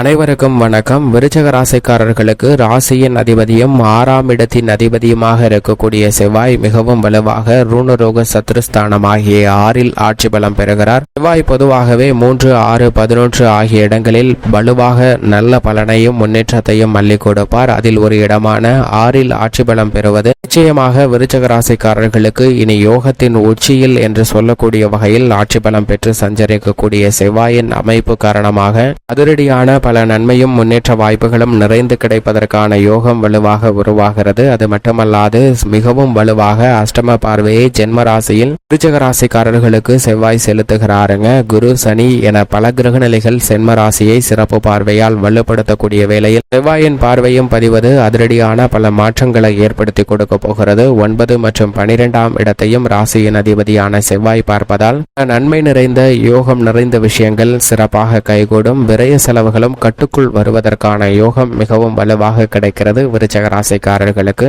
அனைவருக்கும் வணக்கம். விருச்சக ராசிக்காரர்களுக்கு ராசியின் அதிபதியும் ஆறாம் இடத்தின் அதிபதியுமாக இருக்கக்கூடிய செவ்வாய் மிகவும் வலுவாக ரூணரோக சத்ருஸ்தானம் ஆகிய ஆறில் ஆட்சி பலம் பெறுகிறார். செவ்வாய் பொதுவாகவே மூன்று ஆறு பதினொன்று ஆகிய இடங்களில் வலுவாக நல்ல பலனையும் முன்னேற்றத்தையும் அள்ளி கொடுப்பார். அதில் ஒரு இடமான ஆறில் ஆட்சி பலம் பெறுவது. நிச்சயமாக விருச்சக ராசிக்காரர்களுக்கு இனி யோகத்தின் உச்சியில் என்று சொல்லக்கூடிய வகையில் ஆட்சி பலம் பெற்று சஞ்சரிக்கக்கூடிய செவ்வாயின் அமைப்பு காரணமாக அதிரடியான பல நன்மையும் முன்னேற்ற வாய்ப்புகளும் நிறைந்து கிடைப்பதற்கான யோகம் வலுவாக உருவாகிறது. அது மட்டுமல்லாது மிகவும் வலுவாக அஷ்டம பார்வையை ஜென்ம ராசியில் விருச்சக ராசிக்காரர்களுக்கு செவ்வாய் செலுத்துகிறாருங்க. குரு சனி என பல கிரக நிலைகள் சென்ம ராசியை சிறப்பு பார்வையால் வலுப்படுத்தக்கூடிய வேளையில் செவ்வாயின் பார்வையும் பதிவது அதிரடியான பல மாற்றங்களை ஏற்படுத்தி கொடுக்க போகிறது. ஒன்பது மற்றும் பனிரெண்டாம் இடத்தையும் ராசியின் அதிபதியான செவ்வாய் பார்ப்பதால் நன்மை நிறைந்த யோகம் நிறைந்த விஷயங்கள் சிறப்பாக கைகூடும். விரய செலவுகளும் கட்டுக்குள் வருவதற்கான யோகம் மிகவும் வலுவாக கிடைக்கிறது. விருச்சக ராசிக்காரர்களுக்கு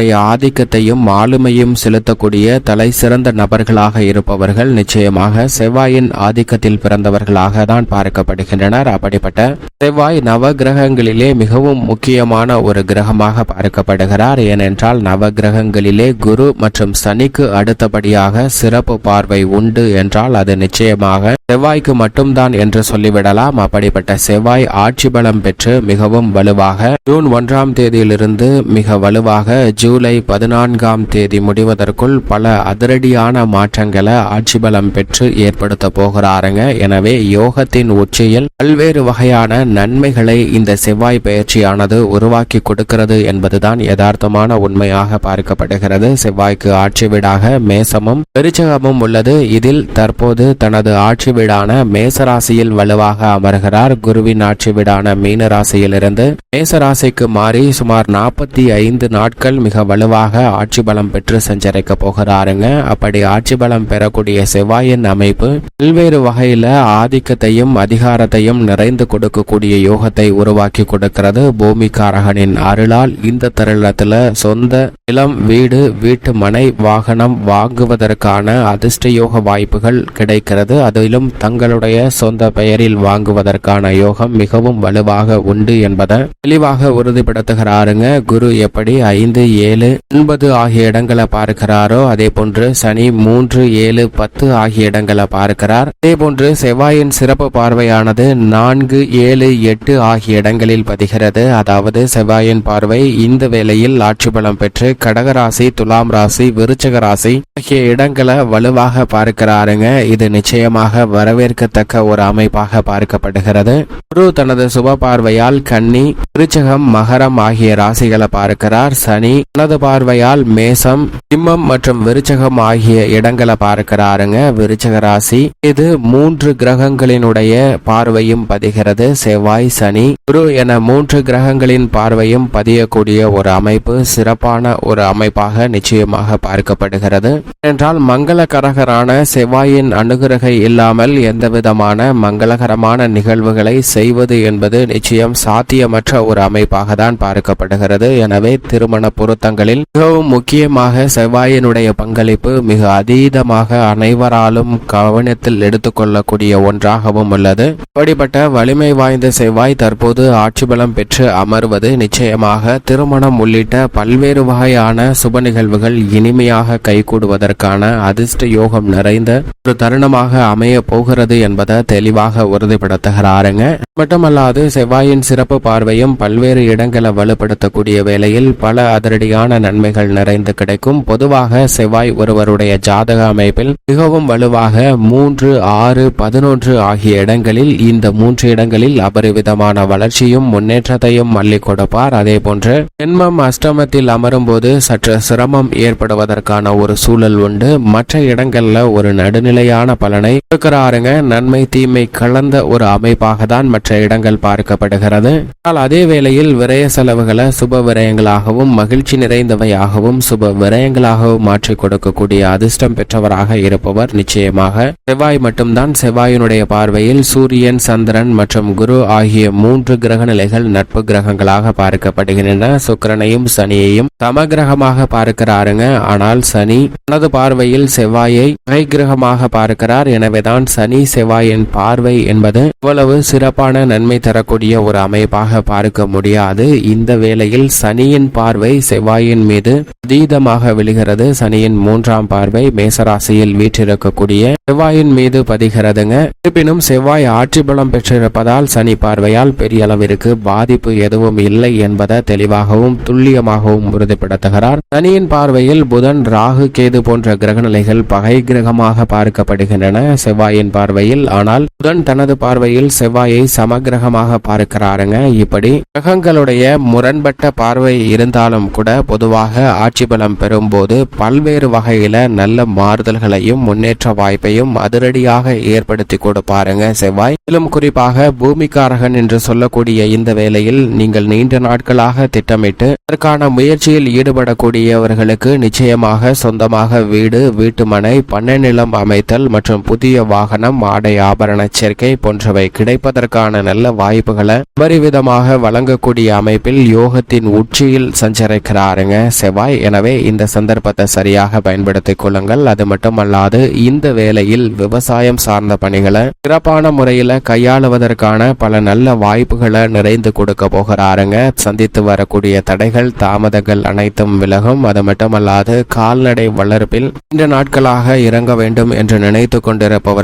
ஆதிக்கத்தையும் ஆளுமையும் செலுத்தக்கூடிய தலை சிறந்த நபர்களாக இருப்பவர்கள் நிச்சயமாக செவ்வாயின் ஆதிக்கத்தில் பிறந்தவர்களாக தான் பார்க்கப்படுகின்றனர். அப்படிப்பட்ட செவ்வாய் நவ கிரகங்களிலே மிகவும் முக்கியமான ஒரு கிரகமாக பார்க்கப்படுகிறார். ஏனென்றால் நவ கிரகங்களிலே குரு மற்றும் சனிக்கு அடுத்தபடியாக சிறப்பு பார்வை உண்டு என்றால் அது நிச்சயமாக செவ்வாய்க்கு மட்டும்தான் என்று சொல்லிவிடலாம். அப்படிப்பட்ட செவ்வாய் ஆட்சி பலம் பெற்று மிகவும் வலுவாக ஜூன் ஒன்றாம் தேதியிலிருந்து மிக வலுவாக ஜூலை பதினான்காம் தேதி முடிவதற்குள் பல அதிரடியான மாற்றங்களை ஆட்சி பலம் பெற்று ஏற்படுத்த போகிறாருங்க. எனவே யோகத்தின் உச்சியில் பல்வேறு வகையான நன்மைகளை இந்த செவ்வாய் பயிற்சியானது உருவாக்கி கொடுக்கிறது என்பதுதான் யதார்த்தமான உண்மையாக பார்க்கப்படுகிறது. செவ்வாய்க்கு ஆட்சி வீடாக மேசமும் பெருச்சகமும் உள்ளது. இதில் தற்போது தனது ஆட்சி வீடான மேசராசியில் வலுவாக அமர்கிறார். குருவின் ஆட்சி வீடான மீன ராசியிலிருந்து மேசராசிக்கு மாறி சுமார் நாற்பத்தி ஐந்து நாட்கள் மிக வலுவாக ஆட்சி பலம் பெற்று சஞ்சரிக்க போகிறாருங்க. அப்படி ஆட்சி பலம் பெறக்கூடிய செவ்வாயின் அமைப்பு பல்வேறு வகையில ஆதிக்கத்தையும் அதிகாரத்தையும் நிறைந்து கொடுக்கக்கூடிய யோகத்தை உருவாக்கி கொடுக்கிறது. பூமிக்காரகனின் அருளால் இந்த தருணத்துல சொந்த நிலம் வீடு வீட்டு மனை வாகனம் வாங்குவதற்கான அதிர்ஷ்ட யோக வாய்ப்புகள் கிடைக்கிறது. அதிலும் தங்களுடைய சொந்த பெயரில் வாங்குவதற்கான யோகம் மிகவும் வலுவாக உண்டு என்பதை தெளிவாக உறுதிப்படுத்துகிறாருங்க. குரு எப்படி ஐந்து ஏழு ஒன்பது ஆகிய இடங்களை பார்க்கிறாரோ அதே போன்று சனி மூன்று ஏழு பத்து ஆகிய இடங்களை பார்க்கிறார். அதே போன்று செவ்வாயின் சிறப்பு பார்வையானது நான்கு ஏழு எட்டு ஆகிய இடங்களில் பதிகிறது. அதாவது செவ்வாயின் பார்வை இந்த வேளையில் ஆட்சி பலம் பெற்று கடகராசி துலாம் ராசி விருச்சக ராசி ஆகிய இடங்களை வலுவாக பார்க்கிறாருங்க. இது நிச்சயமாக வரவேற்கத்தக்க ஒரு அமைப்பாக பார்க்கப்படுகிறது. குரு தனது சுப பார்வையால் கன்னி விருச்சகம் மகரம் ஆகிய ராசிகளை பார்க்கிறார். சனி தனது பார்வையால் மேசம் சிம்மம் மற்றும் விருச்சகம் ஆகிய இடங்களை பார்க்கிறாருங்க. விருச்சக ராசி இது மூன்று கிரகங்களினுடைய பார்வையும் பதிகிறது. செவ்வாய் சனி குரு என மூன்று கிரகங்களின் பார்வையும் பதியக்கூடிய ஒரு அமைப்பு சிறப்பான ஒரு அமைப்பாக நிச்சயமாக பார்க்கப்படுகிறது. என்றால் மங்களகரகரான செவ்வாயின் அனுகிரகை இல்லாமல் எந்தவிதமான மங்களகரமான நிகழ்வுகளை செய்வது என்பது நிச்சயம் சாத்தியமற்ற ஒரு அமைப்பாக தான் பார்க்கப்படுகிறது. எனவே திருமண பொருத்தங்களில் மிகவும் முக்கியமாக செவ்வாயினுடைய பங்களிப்பு மிக அதீதமாக அனைவராலும் கவனத்தில் எடுத்துக்கொள்ளக்கூடிய ஒன்றாகவும் உள்ளது. இப்படிப்பட்ட வலிமை வாய்ந்த செவ்வாய் தற்போது ஆட்சி பலம் பெற்று அமர்வது நிச்சயமாக திருமணம் உள்ளிட்ட பல்வேறு வகையான சுப நிகழ்வுகள் இனிமையாக கைகூடுவதற்கான அதிர்ஷ்ட யோகம் நிறைந்த ஒரு தருணமாக அமைய போகிறது என்பதை தெளிவாக உறுதிப்படுத்துகிறாருங்க. மட்டுமல்லாது செவ்வாயின் சிறப்பு பார்வையும் பல்வேறு இடங்களை வலுப்படுத்தக்கூடிய வேளையில் பல அதிரடியான நன்மைகள் நிறைந்து கிடைக்கும். பொதுவாக செவ்வாய் ஒருவருடைய ஜாதக அமைப்பில் மிகவும் வலுவாக மூன்று ஆறு பதினொன்று ஆகிய இடங்களில் இந்த மூன்று இடங்களில் அபரிவிதமான வளர்ச்சியும் முன்னேற்றத்தையும் மல்லி கொடுப்பார். அதே போன்று ஜென்மம் அஷ்டமத்தில் அமரும் போது சற்று சிரமம் ஏற்படுவதற்கான ஒரு சூழல் உண்டு. மற்ற இடங்கள்ல ஒரு நடுநிலையான பலனை கொடுக்கிறாருங்க நன்மை தீமை கலந்த ஒரு அமைப்பாக தான் மற்ற இடங்கள் பார்க்கப்படுகிறது. ஆனால் அதே வேளையில் விரய செலவுகளை சுப விரயங்களாகவும் மகிழ்ச்சி நிறைந்தவையாகவும் சுப விரயங்களாகவும் மாற்றி கொடுக்கக்கூடிய அதிர்ஷ்டம் பெற்றவராக இருப்பவர் நிச்சயமாக. செவ்வாய் மட்டும்தான் செவ்வாயினுடைய பார்வையில் சூரியன் சந்திரன் மற்றும் குரு ஆகிய மூன்று கிரக நிலைகள் நட்பு கிரகங்களாக பார்க்கப்படுகின்றன. சுக்கிரனையும் சனியையும் சமகிரகமாக பார்க்கிறாருங்க. ஆனால் சனி தனது பார்வையில் செவ்வாயை கிரகமாக பார்க்கிறார். எனவேதான் சனி செவ்வாயின் பார்வை என்பது இவ்வளவு சிறப்பான நன்மை தரக்கூடிய ஒரு அமைப்பாக பார்க்க முடியாது. இந்த வேளையில் சனியின் பார்வை செவ்வாயின் மீது அதீதமாக விழுகிறது. சனியின் மூன்றாம் பார்வை மேசராசியில் வீற்றிருக்கக்கூடிய செவ்வாயின் மீது பதிகிறதுங்க. இருப்பினும் செவ்வாய் ஆட்சி பலம் பெற்றிருப்பதால் சனி பார்வையால் பெரிய அளவிற்கு பாதிப்பு எதுவும் இல்லை என்பதை தெளிவாகவும் துல்லியமாகவும் உறுதிப்படுத்துகிறார். சனியின் பார்வையில் புதன் ராகு கேது போன்ற கிரகநிலைகள் பகை கிரகமாக பார்க்கப்படுகின்றன. செவ்வாயின் பார்வையில் ஆனால் புதன் தனது பார்வையில் செவ்வாயை சமகிரகமாக பார்க்கிறாருங்க. இப்படி கிரகங்களுடைய முரண்பட்ட பார்வை இருந்தாலும் கூட பொதுவாக ஆட்சி பலம் பெறும்போது பல்வேறு வகையில நல்ல மாறுதல்களையும் முன்னேற்ற வாய்ப்பையும் அதிரடியாக ஏற்படுத்தி கொடுப்பாருங்க செவ்வாய். மேலும் குறிப்பாக பூமிக்காரகன் என்று சொல்லக்கூடிய இந்த வேளையில் நீங்கள் நீண்ட நாட்களாக திட்டமிட்டு அதற்கான முயற்சியில் ஈடுபடக்கூடியவர்களுக்கு நிச்சயமாக சொந்தமாக வீடு வீட்டுமனை பண்ணை நிலம் அமைத்தல் மற்றும் புதிய வாகனம் ஆடை ஆபரண சேர்க்கை போன்றவை கிடைப்பதற்கான நல்ல வாய்ப்புகளை உபரிவிதமாக வழங்கக்கூடிய அமைப்பில் யோகத்தின் உச்சியில் சஞ்சரிக்கிறாருங்க செவ்வாய். எனவே இந்த சந்தர்ப்பத்தை சரியாக பயன்படுத்திக் கொள்ளுங்கள். அது மட்டுமல்லாது இந்த வேளையில் விவசாயம் சார்ந்த பணிகளை சிறப்பான முறையில கையாளுவதற்கான பல நல்ல வாய்ப்புகளை நிறைந்து கொடுக்க போகிறாருங்க. சந்தித்து வரக்கூடிய தடைகள் தாமதங்கள் அனைத்தும் விலகும். அது மட்டுமல்லாது கால்நடை வளர்ப்பில் இந்த நாட்களாக இறங்க வேண்டும் என்று நினைத்து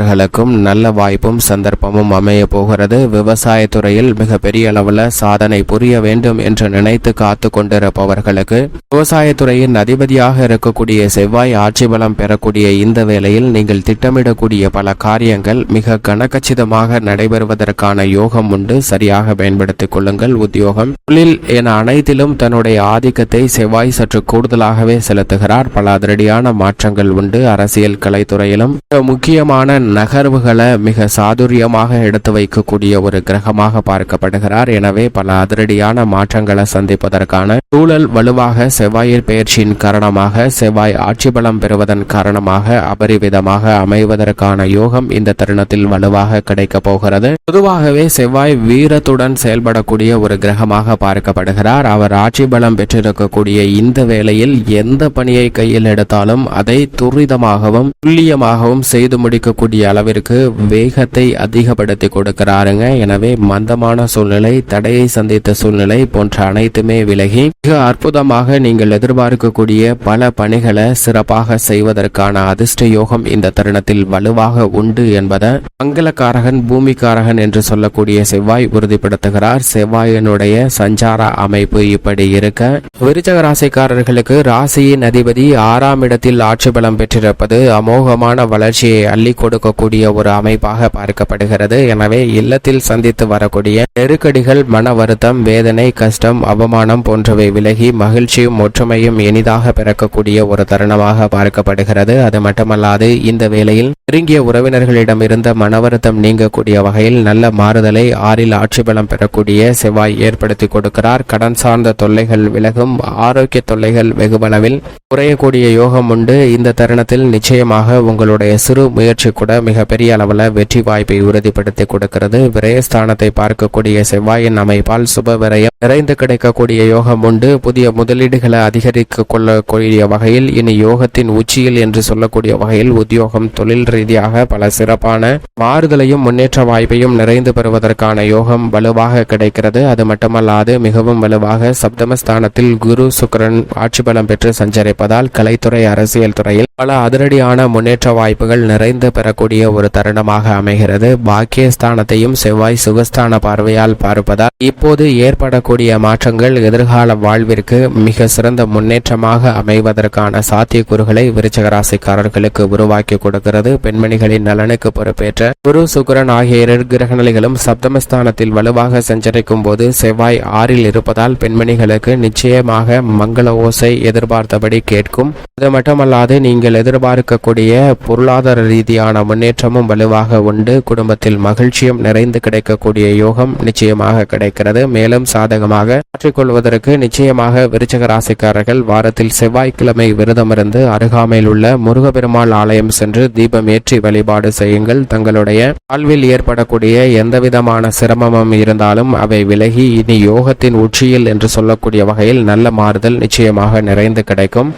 கொண்டிருப்பவர்களுக்கும் நல்ல வாய்ப்பும் சந்தர்ப்பமும் அமைய போகிறது. விவசாயத்துறையில் மிகப்பெரிய அளவில் சாதனை புரிய வேண்டும் என்று நினைத்து காத்து கொண்டிருப்பவர்களுக்கு விவசாயத்துறையின் அதிபதியாக இருக்கக்கூடிய செவ்வாய் ஆட்சி பலம் பெறக்கூடிய இந்த வேளையில் நீங்கள் திட்டமிடக்கூடிய பல காரியங்கள் மிக கனகச்சிதமாக நடைபெறுவதற்கான யோகம் உண்டு. சரியாக பயன்படுத்திக் கொள்ளுங்கள். உத்தியோகம் தொழில் என அனைத்திலும் தன்னுடைய ஆதிக்கத்தை செவ்வாய் சற்று கூடுதலாகவே செலுத்துகிறார். பல அதிரடியான மாற்றங்கள் உண்டு. அரசியல் கலைத்துறையிலும் மிக முக்கியமான நகர்வுகளை மிக சாதுரியமாக எடுத்து வைக்கக்கூடிய ஒரு கிரகமாக பார்க்கப்படுகிறார். எனவே பல அதிரடியான மாற்றங்களை சந்திப்பதற்கான சூழல் வலுவாக செவ்வாயின் பெயர்ச்சியின் காரணமாக செவ்வாய் ஆட்சி பலம் பெறுவதன் காரணமாக அபரிவிதமாக அமைவதற்கான யோகம் இந்த தருணத்தில் வலுவாக கிடைக்கப் போகிறது. பொதுவாகவே செவ்வாய் வீரத்துடன் செயல்படக்கூடிய ஒரு கிரகமாக பார்க்கப்படுகிறார். அவர் ஆட்சி பலம் பெற்றிருக்கக்கூடிய இந்த வேளையில் எந்த பணியை கையில் எடுத்தாலும் அதை துரிதமாகவும் துல்லியமாகவும் செய்து முடிக்கக்கூடிய அளவிற்கு வேகத்தை அதிகப்படுத்தி கொடுக்கிறாருங்க. எனவே மந்தமான சூழ்நிலை தடையை சந்தித்த சூழ்நிலை போன்ற அனைத்துமே விலகி மிக அற்புதமாக நீங்கள் எதிர்பார்க்கக்கூடிய பல பணிகளை சிறப்பாக செய்வதற்கான அதிர்ஷ்ட யோகம் இந்த தருணத்தில் வலுவாக உண்டு என்பதை மங்களக்காரகன் பூமிக்காரகன் என்று சொல்லக்கூடிய செவ்வாய் உறுதிப்படுத்துகிறார். செவ்வாயினுடைய சஞ்சார அமைப்பு இப்படி இருக்க விருச்சக ராசிக்காரர்களுக்கு ராசியின் அதிபதி ஆறாம் இடத்தில் ஆட்சி பலம் பெற்றிருப்பது அமோகமான வளர்ச்சியை அள்ளி கொடுக்க கொடுக்கக்கூடிய ஒரு அமைப்பாக பார்க்கப்படுகிறது. எனவே இல்லத்தில் சந்தித்து வரக்கூடிய நெருக்கடிகள் மன வருத்தம் வேதனை கஷ்டம் அவமானம் போன்றவை விலகி மகிழ்ச்சியும் ஒற்றுமையும் இனிதாக பிறக்கக்கூடிய ஒரு தருணமாக பார்க்கப்படுகிறது. அது மட்டுமல்லாது இந்த வேளையில் நெருங்கிய உறவினர்களிடம் இருந்த மனவருத்தம் நீங்கக்கூடிய வகையில் நல்ல மாறுதலை ஆறில் ஆட்சி பலம் பெறக்கூடிய செவ்வாய் ஏற்படுத்தி கொடுக்கிறார். கடன் சார்ந்த தொல்லைகள் விலகும் ஆரோக்கிய தொல்லைகள் வெகுமளவில் குறையக்கூடிய யோகம் உண்டு. இந்த தருணத்தில் நிச்சயமாக உங்களுடைய சிறு முயற்சி கூட மிகப்பெரிய அளவில் வெற்றி வாய்ப்பை உறுதிப்படுத்தி கொடுக்கிறது. விரயஸ்தானத்தை பார்க்கக்கூடிய செவ்வாயின் அமைப்பால் சுப விரயம் நிறைந்து கிடைக்கக்கூடிய யோகம் உண்டு. புதிய முதலீடுகளை அதிகரிக்க கொள்ளக்கூடிய வகையில் இனி யோகத்தின் உச்சியில் என்று சொல்லக்கூடிய வகையில் உத்தியோகம் தொழில் ரீதியாக பல சிறப்பான மாறுதலையும் முன்னேற்ற வாய்ப்பையும் நிறைந்து பெறுவதற்கான யோகம் வலுவாக கிடைக்கிறது. அது மட்டுமல்லாது மிகவும் வலுவாக சப்தமஸ்தானத்தில் குரு சுக்கரன் ஆட்சி பலம் பெற்று சஞ்சரிப்பதால் கலைத்துறை அரசியல் துறையில் பல அதிரடியான முன்னேற்ற வாய்ப்புகள் நிறைந்து பெறக்கூடிய ஒரு தருணமாக அமைகிறது. பாக்கியஸ்தானத்தையும் செவ்வாய் சுகஸ்தான பார்வையால் பார்ப்பதால் இப்போது ஏற்படக்கூடிய மாற்றங்கள் எதிர்கால வாழ்விற்கு மிக சிறந்த முன்னேற்றமாக அமைவதற்கான சாத்தியக்கூறுகளை விருச்சகராசிக்காரர்களுக்கு உருவாக்கி கொடுக்கிறது. பெண்மணிகளின் நலனுக்கு பொறுப்பேற்ற குரு சுக்கரன் ஆகிய இரு கிரகநிலைகளும் சப்தமஸ்தானத்தில் வலுவாக சஞ்சரிக்கும் போது செவ்வாய் ஆறில் இருப்பதால் பெண்மணிகளுக்கு நிச்சயமாக மங்கள ஓசை எதிர்பார்த்தபடி கேட்கும். அது மட்டுமல்லாது நீங்கள் நீங்கள் எதிர்பார்க்கக்கூடிய பொருளாதார ரீதியான முன்னேற்றமும் வலுவாக உண்டு. குடும்பத்தில் மகிழ்ச்சியும் நிறைந்து கிடைக்கக்கூடிய யோகம் நிச்சயமாக கிடைக்கிறது. மேலும் சாதகமாக மாற்றிக்கொள்வதற்கு நிச்சயமாக விருச்சக ராசிக்காரர்கள் வாரத்தில் செவ்வாய்க்கிழமை விரதமிருந்து அருகாமையில் உள்ள முருகப்பெருமாள் ஆலயம் சென்று தீபம் ஏற்றி வழிபாடு செய்யுங்கள். தங்களுடைய வாழ்வில் ஏற்படக்கூடிய எந்தவிதமான சிரமமும் இருந்தாலும் அவை விலகி இனி யோகத்தின் உச்சியில் என்று சொல்லக்கூடிய வகையில் நல்ல மாறுதல் நிச்சயமாக நிறைந்து கிடைக்கும்.